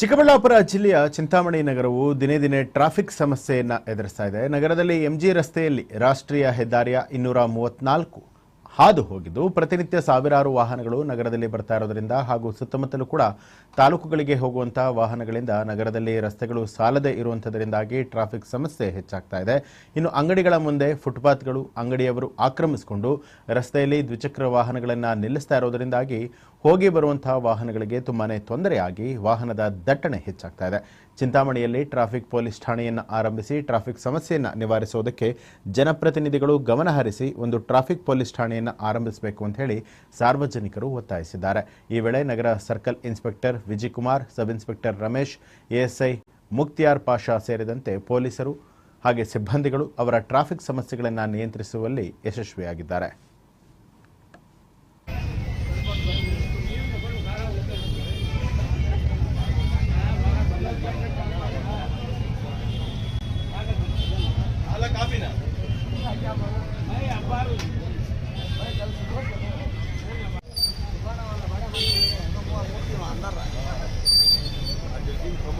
ಚಿಕ್ಕಬಳ್ಳಾಪುರ ಜಿಲ್ಲೆಯ ಚಿಂತಾಮಣಿ ನಗರವು ದಿನೇ ದಿನೇ ಟ್ರಾಫಿಕ್ ಸಮಸ್ಯೆಯನ್ನು ಎದುರಿಸ್ತಾ ಇದೆ. ನಗರದಲ್ಲಿ ಎಂಜಿ ರಸ್ತೆಯಲ್ಲಿ ರಾಷ್ಟ್ರೀಯ ಹೆದ್ದಾರಿಯ ಇನ್ನೂರ ಮೂವತ್ನಾಲ್ಕು ಹಾದು ಹೋಗಿದ್ದು. ಪ್ರತಿನಿತ್ಯ ಸಾವಿರಾರು ವಾಹನಗಳು ನಗರದಲ್ಲಿ ಬರ್ತಾ ಇರೋದ್ರಿಂದ ಹಾಗೂ ಸುತ್ತಮುತ್ತಲೂ ಕೂಡ ತಾಲೂಕುಗಳಿಗೆ ಹೋಗುವಂತಹ ವಾಹನಗಳಿಂದ ನಗರದಲ್ಲಿ ರಸ್ತೆಗಳು ಸಾಲದೇ ಇರುವಂತದರಿಂದಾಗಿ ಟ್ರಾಫಿಕ್ ಸಮಸ್ಯೆ ಹೆಚ್ಚಾಗ್ತಾ ಇದೆ. ಇನ್ನು ಅಂಗಡಿಗಳ ಮುಂದೆ ಫುಟ್ಪಾತ್ಗಳು ಅಂಗಡಿಯವರು ಆಕ್ರಮಿಸಿಕೊಂಡು ರಸ್ತೆಯಲ್ಲಿ ದ್ವಿಚಕ್ರ ವಾಹನಗಳನ್ನು ನಿಲ್ಲಿಸ್ತಾ ಇರೋದರಿಂದಾಗಿ ಹೋಗಿ ಬರುವಂತಹ ವಾಹನಗಳಿಗೆ ತುಂಬಾನೇ ತೊಂದರೆಯಾಗಿ ವಾಹನದ ದಟ್ಟಣೆ ಹೆಚ್ಚಾಗ್ತಾ ಇದೆ. ಚಿಂತಾಮಣಿಯಲ್ಲಿ ಟ್ರಾಫಿಕ್ ಪೊಲೀಸ್ ಠಾಣೆಯನ್ನು ಆರಂಭಿಸಿ ಟ್ರಾಫಿಕ್ ಸಮಸ್ಯೆಯನ್ನು ನಿವಾರಿಸುವುದಕ್ಕೆ ಜನಪ್ರತಿನಿಧಿಗಳು ಗಮನಹರಿಸಿ ಒಂದು ಟ್ರಾಫಿಕ್ ಪೊಲೀಸ್ ಠಾಣೆಯನ್ನು ಕಾರ್ಯಾಚರಣೆಯನ್ನು ಆರಂಭಿಸಬೇಕು ಅಂತ ಹೇಳಿ ಸಾರ್ವಜನಿಕರು ಒತ್ತಾಯಿಸಿದ್ದಾರೆ. ಈ ವೇಳೆ ನಗರ circle inspector Vijayakumar sub inspector Ramesh, ASI Mukhtiyar Pasha ಸೇರಿದಂತೆ ಪೊಲೀಸರು ಹಾಗೆ ಸಿಬ್ಬಂದಿಗಳು ಅವರ ಟ್ರಾಫಿಕ್ ಸಮಸ್ಯೆಗಳನ್ನು ನಿಯಂತ್ರಿಸುವಲ್ಲಿ ಯಶಸ್ವಿಯಾಗಿದ್ದಾರೆ. ಕಾಫಿನ?